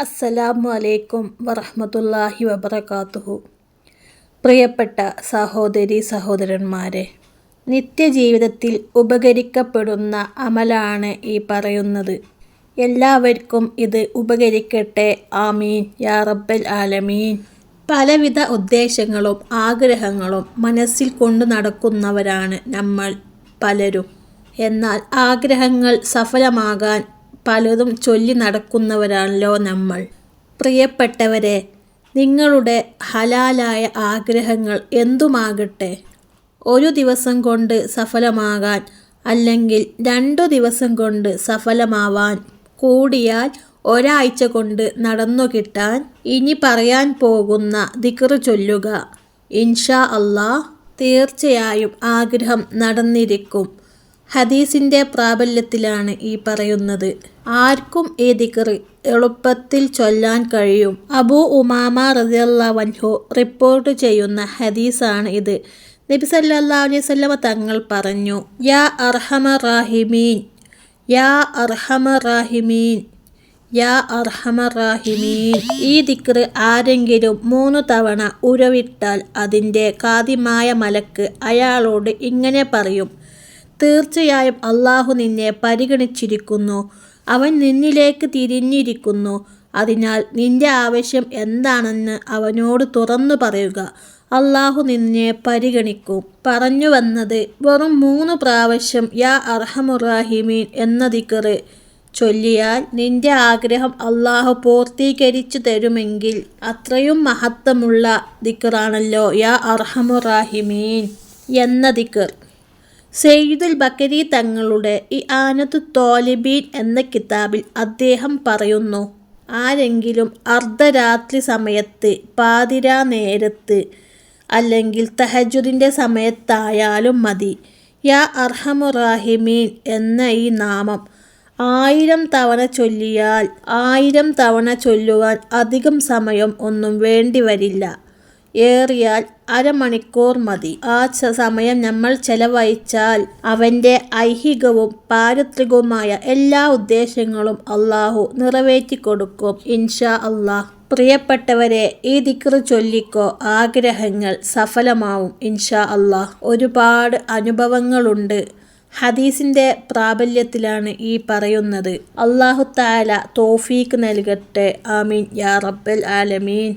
അസ്സലാമു അലൈക്കും വറഹമത്തല്ലാഹി വബർക്കാത്തുഹു പ്രിയപ്പെട്ട സഹോദരി സഹോദരന്മാരെ നിത്യജീവിതത്തിൽ ഉപകരിക്കപ്പെടുന്ന അമലാണ് ഈ പറയുന്നത്. എല്ലാവർക്കും ഇത് ഉപകരിക്കട്ടെ. ആമീൻ. യാ റബ്ബൽ ആലമീൻ. പലവിധ ഉദ്ദേശങ്ങളും ആഗ്രഹങ്ങളും മനസ്സിൽ കൊണ്ടു നടക്കുന്നവരാണ് നമ്മൾ പലരും. എന്നാൽ ആഗ്രഹങ്ങൾ സഫലമാകാൻ പലതും ചൊല്ലി നടക്കുന്നവരാണല്ലോ നമ്മൾ. പ്രിയപ്പെട്ടവരെ നിങ്ങളുടെ ഹലാലായ ആഗ്രഹങ്ങൾ എന്തുമാകട്ടെ? ഒരു ദിവസം കൊണ്ട് സഫലമാകാൻ അല്ലെങ്കിൽ രണ്ടു ദിവസം കൊണ്ട് സഫലമാവാൻ കൂടിയാൽ ഒരാഴ്ച കൊണ്ട് നടന്നു കിട്ടാൻ ഇനി പറയാൻ പോകുന്ന ദിക്ർ ചൊല്ലുക. ഇൻഷാ അള്ളാ തീർച്ചയായും ആഗ്രഹം നടന്നിരിക്കും. ഹദീസിന്റെ പ്രാബല്യത്തിലാണ് ഈ പറയുന്നത്. ആർക്കും ഈ ദിക്കറ് എളുപ്പത്തിൽ ചൊല്ലാൻ കഴിയും. അബൂ ഉമാമ റസിയല്ലാവൻഹു റിപ്പോർട്ട് ചെയ്യുന്ന ഹദീസാണ് ഇത്. നബി സല്ലാ അലൈഹി സ്വല്ലമ തങ്ങൾ പറഞ്ഞു യാ അർഹമ റാഹിമീൻ യാ അർഹമ റാഹിമീൻ യാ അർഹമ റാഹിമീൻ. ഈ ദിക്റ് ആരെങ്കിലും മൂന്ന് തവണ ഉരവിട്ടാൽ അതിന്റെ കാതിമായ മലക്ക് അയാളോട് ഇങ്ങനെ പറയും തീർച്ചയായും അള്ളാഹു നിന്നെ പരിഗണിച്ചിരിക്കുന്നു. അവൻ നിന്നിലേക്ക് തിരിഞ്ഞിരിക്കുന്നു. അതിനാൽ നിന്റെ ആവശ്യം എന്താണെന്ന് അവനോട് തുറന്നു പറയുക. അള്ളാഹു നിന്നെ പരിഗണിക്കും. പറഞ്ഞു വന്നത് വെറും മൂന്ന് പ്രാവശ്യം യാ അർഹമുറാഹിമീൻ എന്ന ദിക്കറ് ചൊല്ലിയാൽ നിന്റെ ആഗ്രഹം അള്ളാഹു പൂർത്തീകരിച്ചു തരുമെങ്കിൽ അത്രയും മഹത്വമുള്ള ദിക്കറാണല്ലോ യാ അർഹമുറാഹിമീൻ എന്ന ദിക്കർ സെയ്ദുൽ ബക്കരി തങ്ങളുടെ ഈ ആനത്തു തോലിബീൻ എന്ന കിതാബിൽ അദ്ദേഹം പറയുന്നു ആരെങ്കിലും അർദ്ധരാത്രി സമയത്ത് പാതിരാ നേരത്ത് അല്ലെങ്കിൽ തഹജുദിന്റെ സമയത്തായാലും മതി. യാ അർഹമുറാഹിമീൻ എന്ന ഈ നാമം ആയിരം തവണ ചൊല്ലിയാൽ ആയിരം തവണ ചൊല്ലുവാൻ അധികം സമയം ഒന്നും വേണ്ടി വരില്ല. ഏറിയാൽ അരമണിക്കൂർ മതി. ആ സമയം നമ്മൾ ചെലവഴിച്ചാൽ അവന്റെ ഐഹികവും പാരിത്രികവുമായ എല്ലാ ഉദ്ദേശങ്ങളും അള്ളാഹു നിറവേറ്റി കൊടുക്കും ഇൻഷാ അള്ളാഹ്. പ്രിയപ്പെട്ടവരെ ഈ ദിക്റ് ചൊല്ലിക്കോ ആഗ്രഹങ്ങൾ സഫലമാവും ഇൻഷാ അള്ളാഹ്. ഒരുപാട് അനുഭവങ്ങളുണ്ട്. ഹദീസിന്റെ പ്രാബല്യത്തിലാണ് ഈ പറയുന്നത്. അള്ളാഹു താല തോഫീക്ക് നൽകട്ടെ. ആമീൻ. യാ റബ്ബൽ ആലമീൻ.